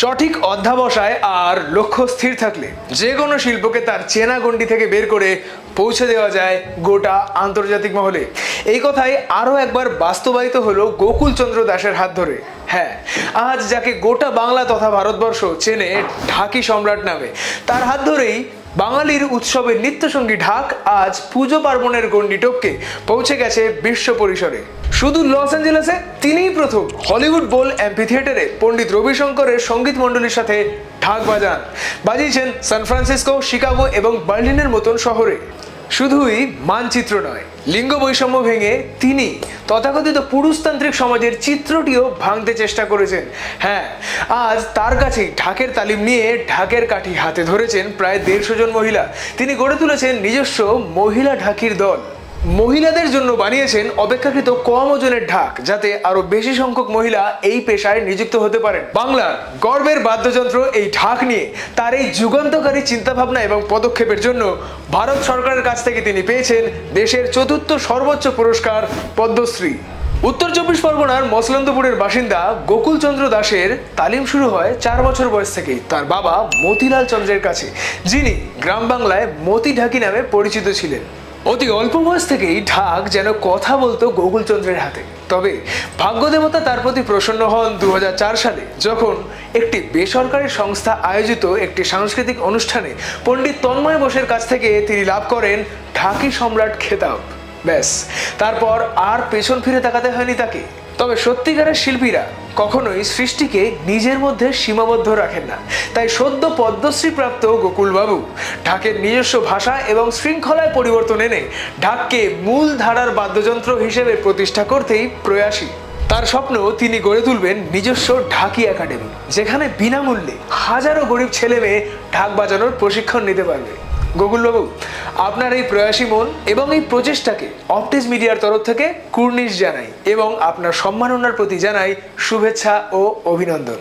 সঠিক অধ্যাবসায় আর লক্ষ্য স্থির থাকলে যে কোনো শিল্পকে তার চেনা গণ্ডি থেকে বের করে পৌঁছে দেওয়া যায় গোটা আন্তর্জাতিক মহলে। এই কথাই আরও একবার বাস্তবায়িত হলো গোকুলচন্দ্র দাসের হাত ধরে। হ্যাঁ আজ যাকে গোটা বাংলা তথা ভারতবর্ষ চেনে ঢাকি সম্রাট নামে, তার হাত ধরেই বাঙালির উৎসবের নিত্যসঙ্গী ঢাক আজ পুজো পার্বণের গণ্ডি টপকে পৌঁছে গেছে বিশ্ব পরিসরে। শুধু লস অ্যাঞ্জেলেসে তিনিই প্রথম হলিউড বোল অ্যাম্পি থিয়েটারে পণ্ডিত রবিশঙ্করের সংগীত মণ্ডলীর সাথে ঢাক বাজান। বাজিয়েছেন সান ফ্রান্সিসকো, শিকাগো এবং বার্লিনের মতন শহরে। শুধুই মানচিত্র নয়, লিঙ্গ বৈষম্য ভেঙে তিনি তথাকথিত পুরুষতান্ত্রিক সমাজের চিত্রটিও ভাঙতে চেষ্টা করেছেন। হ্যাঁ আজ তার কাছেই ঢাকের তালিম নিয়ে ঢাকের কাঠি হাতে ধরেছেন প্রায় দেড়শো জন মহিলা। তিনি গড়ে তুলেছেন নিজস্ব মহিলা ঢাকির দল। মহিলাদের জন্য বানিয়েছেন অপেক্ষাকৃত কম ওজনের ঢাক, যাতে আরও বেশি সংখ্যক মহিলা এই পেশায় নিযুক্ত হতে পারেন। বাংলার গর্বের বাদ্যযন্ত্র এই ঢাক নিয়ে তার এই যুগান্তকারী চিন্তাভাবনা এবং পদক্ষেপের জন্য ভারত সরকারের কাছ থেকে তিনি পেয়েছেন দেশের চতুর্থ সর্বোচ্চ পুরস্কার, পদ্মশ্রী। উত্তর চব্বিশ পরগনার মসলন্দপুরের বাসিন্দা গোকুলচন্দ্র দাসের তালিম শুরু হয় চার বছর বয়স থেকেই। তার বাবা মতিলাল চন্দ্রের কাছে, যিনি গ্রাম বাংলায় মতি ঢাকি নামে পরিচিত ছিলেন। অতি অল্প বয়স থেকেই ঢাক যেন কথা বলতো গোকুলচন্দ্রের হাতে। তবে ভাগ্যদেবতা তার প্রতি প্রসন্ন হন দু হাজার চার সালে, যখন একটি বেসরকারি সংস্থা আয়োজিত একটি সাংস্কৃতিক অনুষ্ঠানে পণ্ডিত তন্ময় বোসের কাছ থেকে তিনি লাভ করেন ঢাকি সম্রাট খেতাব। ব্যাস, তারপর আর পেছন ফিরে তাকাতে হয়নি তাকে। তবে সত্যিকারের শিল্পীরা কখনোই সৃষ্টিকে নিজের মধ্যে সীমাবদ্ধ রাখেন না। তাই সদ্য পদ্মশ্রী প্রাপ্ত গোকুলবাবু ঢাকের নিজস্ব ভাষা এবং শৃঙ্খলায় পরিবর্তন এনে ঢাককে মূল ধারার বাদ্যযন্ত্র হিসেবে প্রতিষ্ঠা করতেই প্রয়াসী। তার স্বপ্ন তিনি গড়ে তুলবেন নিজস্ব ঢাকি একাডেমি, যেখানে বিনামূল্যে হাজারো গরিব ছেলে মেয়ে ঢাক বাজানোর প্রশিক্ষণ নিতে পারবে। গোকুলবাবু আপনার এই প্রয়াসী মন এবং এই প্রচেষ্টাকে অপটিস মিডিয়ার তরফ থেকে কুর্নিশ জানাই এবং আপনার সম্মাননার প্রতি জানাই শুভেচ্ছা ও অভিনন্দন।